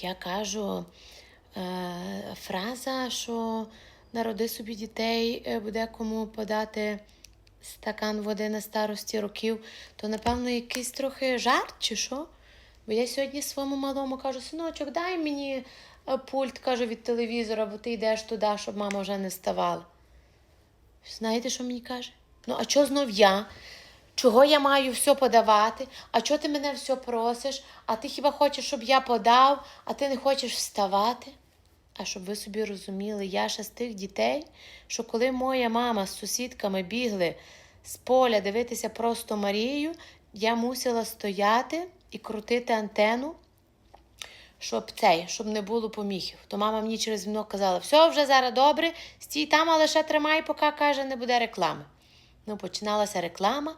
Я кажу, е, фраза, що народи собі дітей, е, буде кому подати стакан води на старості років, то, напевно, якийсь трохи жарт чи що? Бо я сьогодні своєму малому кажу, синочок, дай мені е, пульт, кажу, від телевізора, бо ти йдеш туди, щоб мама вже не вставала. Знаєте, що мені каже? Ну, а чого знов я? Чого я маю все подавати? А чого ти мене все просиш? А ти хіба хочеш, щоб я подав, а ти не хочеш вставати? А щоб ви собі розуміли, я ще з тих дітей, що коли моя мама з сусідками бігли з поля дивитися просто Марію, я мусила стояти і крутити антену, щоб цей, щоб не було поміхів. То мама мені через вікно казала: все вже зараз добре, стій там, але ще тримай, поки каже, не буде реклами. Ну, починалася реклама.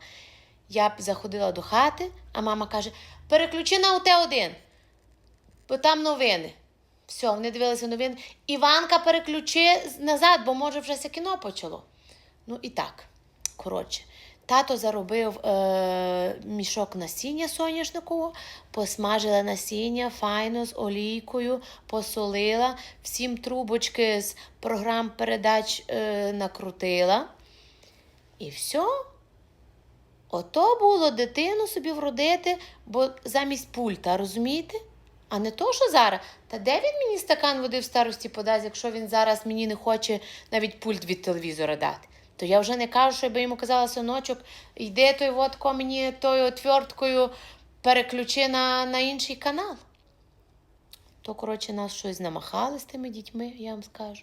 Я б заходила до хати, а мама каже: переключи на УТ1, бо там новини. Все, вони дивилися новини. Іванка, переключи назад, бо може вже все кіно почало. Ну і так, коротше, тато заробив е, мішок насіння соняшникового, посмажила насіння файно з олійкою, посолила, всім трубочки з програм передач е, накрутила. І все. Ото було дитину собі вродити, бо замість пульта, розумієте? А не то, що зараз. Та де він мені стакан води в старості подасть, якщо він зараз мені не хоче навіть пульт від телевізора дати? То я вже не кажу, що я би йому казала, синочок, йди той водко мені тою отверткою переключи на, на інший канал. То, коротше, нас щось намахали з тими дітьми, я вам скажу.